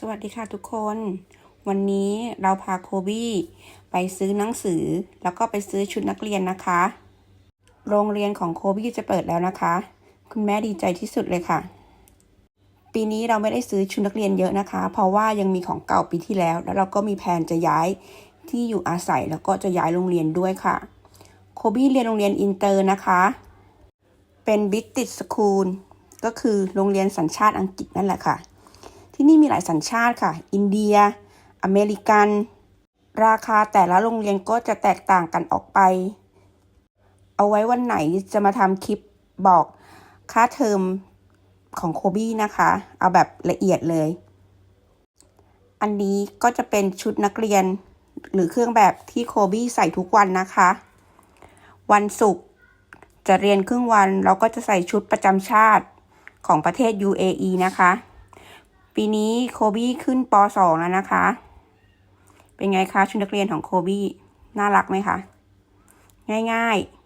สวัสดีค่ะทุกคน วันนี้เราพาโคบี้ไปซื้อหนังสือ แล้วก็ไปซื้อชุดนักเรียนนะคะ โรงเรียนของโคบี้จะเปิดแล้วนะคะ คุณแม่ดีใจที่สุดเลยค่ะ ปีนี้เราไม่ได้ซื้อชุดนักเรียนเยอะนะคะ เพราะว่ายังมีของเก่าปีที่แล้ว แล้วเราก็มีแผนจะย้ายที่อยู่อาศัยแล้วก็จะย้ายโรงเรียนด้วยค่ะ โคบี้เรียนโรงเรียนอินเตอร์นะคะ เป็นบิตติสคูลก็คือโรงเรียนสัญชาติอังกฤษนั่นแหละค่ะ ที่นี่มีหลายสัญชาติค่ะ อินเดีย อเมริกัน ราคาแต่ละโรงเรียนก็จะแตกต่างกันออกไป เอาไว้วันไหนจะมาทำคลิปบอกค่าเทอมของโคบี้นะคะ เอาแบบละเอียดเลย อันนี้ก็จะเป็นชุดนักเรียน หรือเครื่องแบบที่โคบี้ใส่ทุกวันนะคะ วันศุกร์จะเรียนครึ่งวันเราก็จะใส่ชุดประจำชาติของประเทศ UAE นะคะ ปีนี้โคบี้ขึ้นป .2 แล้วนะคะ เป็นไงคะชุดนักเรียนของโคบี้น่ารักไหมคะ ง่ายๆ